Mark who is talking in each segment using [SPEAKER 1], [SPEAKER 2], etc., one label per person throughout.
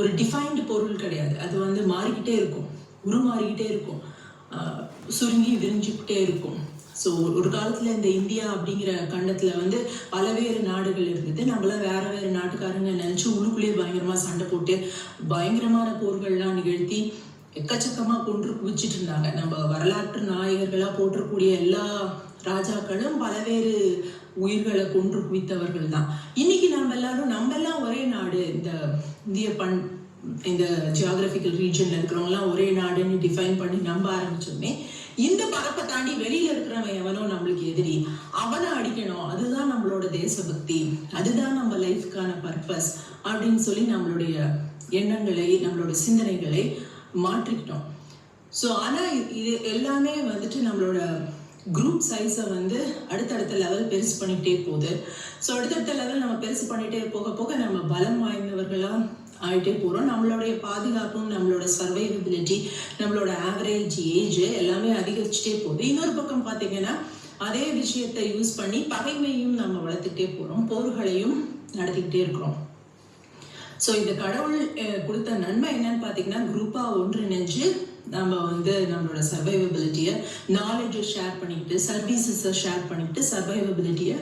[SPEAKER 1] ஒரு டிஃபைன்டு பொருள் கிடையாது. அது வந்து மாறிக்கிட்டே இருக்கும். உருமாறிக்கிட்டே இருக்கும். சுருங்கி விரிஞ்சுக்கிட்டே இருக்கும். ஸோ ஒரு காலத்தில் இந்த இந்தியா அப்படிங்கிற கண்டத்தில் வந்து பலவேறு நாடுகள் இருந்தது. நம்மளாம் வேறு வேறு நாட்டுக்காரங்க நினச்சி உள்ளுக்குள்ளேயே பயங்கரமாக சண்டை போட்டு பயங்கரமான போர்கள்லாம் நிகழ்த்தி எக்கச்சக்கமாக கொன்று குவிச்சிட்டு இருந்தாங்க. நம்ம வரலாற்று நாயகர்களாக போற்றக்கூடிய எல்லா ராஜாக்களும் பலவேறு உயிர்களை கொன்று குவித்தவர்கள் தான். இன்னைக்கு நம்ம எல்லாரும் நம்ம எல்லாம் ஒரே நாடு இந்த இந்திய பண் இந்த ஜியாகிரபிக்கல் ரீஜன்ல இருக்கிறவங்கலாம் ஒரே நாடுன்னு டிஃபைன் பண்ணி நம்ப ஆரம்பிச்சோமே இந்த பரப்பை தாண்டி வெளியில இருக்கிறவன் எவனோ நம்மளுக்கு எதிரி. அவனை அடிக்கணும். அதுதான் நம்மளோட தேசபக்தி. அதுதான் நம்ம லைஃப்க்கான பர்பஸ் அப்படின்னு சொல்லி நம்மளுடைய எண்ணங்களை நம்மளோட சிந்தனைகளை மாற்றிக்கிட்டோம். ஸோ ஆனால் இது எல்லாமே வந்துட்டு நம்மளோட குரூப் சைஸை வந்து அடுத்தடுத்த லெவல் பெருசு பண்ணிகிட்டே போகுது. ஸோ அடுத்தடுத்த லெவல் நம்ம பெருசு பண்ணிகிட்டே போக போக நம்ம பலம் வாய்ந்தவர்களாக ஆகிட்டே போகிறோம் நம்மளுடைய பாதுகாப்பும் நம்மளோட சர்வைவபிலிட்டி நம்மளோட ஆவரேஜ் ஏஜ் எல்லாமே அதிகரிச்சுட்டே போகுது. இன்னொரு பக்கம் பார்த்தீங்கன்னா அதே விஷயத்தை யூஸ் பண்ணி பகைமையும் நம்ம வளர்த்துக்கிட்டே போகிறோம் போர்களையும் நடத்திக்கிட்டே இருக்கிறோம். ஸோ இந்த கடவுள் கொடுத்த நன்மை என்னன்னு பார்த்தீங்கன்னா குரூப்பாக ஒன்றிணைஞ்சு நம்ம வந்து நம்மளோட சர்வைவபிலிட்டியை நாலேஜை ஷேர் பண்ணிக்கிட்டு சர்வீசஸை ஷேர் பண்ணிக்கிட்டு சர்வைவபிலிட்டியை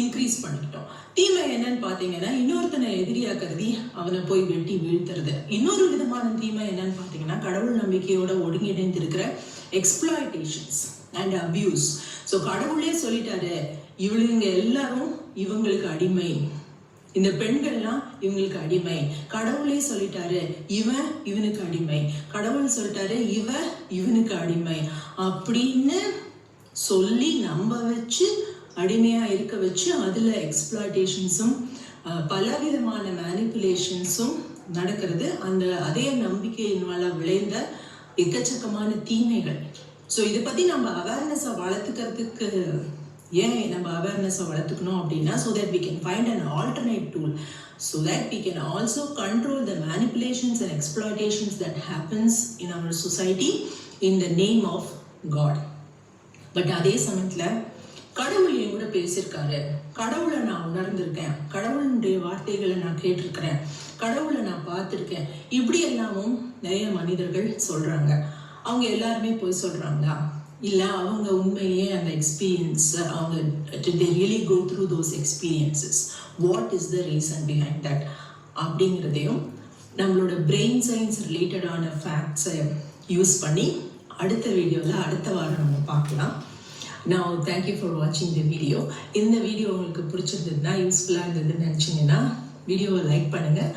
[SPEAKER 1] இன்க்ரீஸ் பண்ணிக்கிட்டோம். தீமை என்னன்னு பார்த்தீங்கன்னா இன்னொருத்தனை எதிரியா கருதி அவனை போய் வெட்டி வீழ்த்துறது. இன்னொரு விதமான தீமை என்னன்னு பார்த்தீங்கன்னா கடவுள் நம்பிக்கையோட ஒருங்கிணைந்து இருக்கிற எக்ஸ்ப்ளாய்டேஷன்ஸ் அண்ட் அபியூஸ் ஸோ கடவுளே சொல்லிட்டாரு இவளுங்க எல்லாரும் இவங்களுக்கு அடிமை. இந்த பெண்கள்லாம் இவங்களுக்கு அடிமை. கடவுளே சொல்லிட்டாரு இவன் இவனுக்கு அடிமை. கடவுள் சொல்லிட்டாரு இவ இவனுக்கு அடிமை. அப்படின்னு சொல்லி நம்ப வச்சு அடிமையா இருக்க வச்சு அதுல எக்ஸ்பிளாட்டேஷன்ஸும் பலவிதமான மேனிப்புலேஷன்ஸும் நடக்கிறது. அந்த அதே நம்பிக்கையினால விளைந்த எக்கச்சக்கமான தீமைகள். ஸோ இதை பத்தி நம்ம அவேர்னஸை வளர்த்துக்கிறதுக்கு ஏன் நம்ம அவேர்னஸை வளர்த்துக்கணும் அப்படின்னா so that we can find an alternate tool so that we can also control the manipulations and exploitations that happens in our society in the name of God but அதே சமயத்தில் கடவுள் என் கூட பேசியிருக்காரு. கடவுளை நான் உணர்ந்திருக்கேன். கடவுளுடைய வார்த்தைகளை நான் கேட்டிருக்கிறேன். கடவுளை நான் பார்த்துருக்கேன். இப்படி எல்லாமும் நிறைய மனிதர்கள் சொல்கிறாங்க அவங்க எல்லாருமே போய் சொல்கிறாங்களா இல்லை அவங்க உண்மையே அந்த எக்ஸ்பீரியன்ஸ் அவங்க they really go through those experiences? What is the reason behind that அப்படிங்கிறதையும் நம்மளோட பிரெயின் சயின்ஸ் ரிலேட்டடான ஃபேக்ட்ஸை யூஸ் பண்ணி அடுத்த வீடியோவில் அடுத்த வாரம் நம்ம பார்க்கலாம். நான் தேங்க்யூ ஃபார் வாட்சிங் த வீடியோ இந்த வீடியோ உங்களுக்கு பிடிச்சிருந்ததுன்னா யூஸ்ஃபுல்லாக இருந்ததுன்னு நினச்சிங்கன்னா வீடியோவை லைக் பண்ணுங்கள்